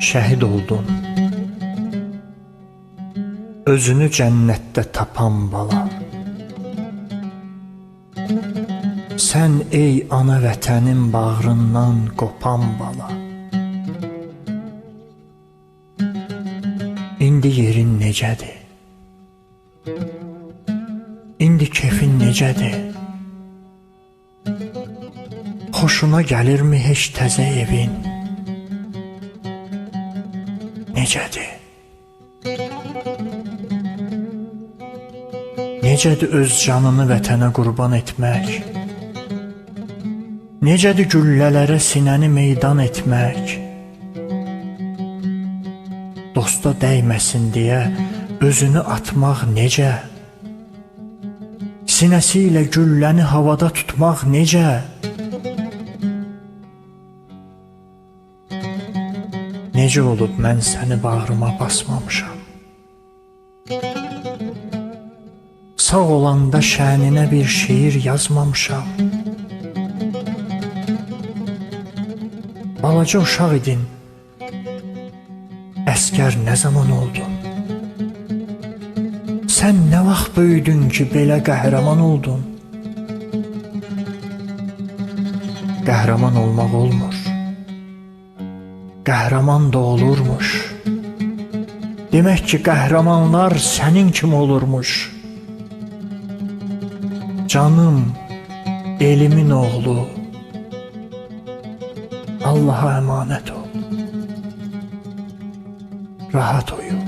şəhid oldun. Özünü cənnətdə tapan bala. Sən ey ana vətənin bağrından qopan bala. İndi yerin necədir? İndi kefin necədir? Xoşuna gəlirmi heç təzə evin? Necədir? Necədir öz canını vətənə qurban etmək? Necədir güllələrə sinəni meydan etmək? Dosta dəyməsin deyə özünü atmaq necə? Sinəsi ilə gülləni havada tutmaq necə? Necə olub mən səni bağrıma basmamışam? Sağ olanda şəninə bir şeir yazmamışam. Balaca uşaq idin. Əskər nə zaman oldun? Sən nə vaxt böyüdün ki, belə qəhrəman oldun? Qəhrəman olmaq olmur. Qəhrəman da olurmuş. Demək ki, qəhrəmanlar sənin kimi olurmuş. Canım, elimin oğlu. Allah'a emanet ol. Rahat uyu.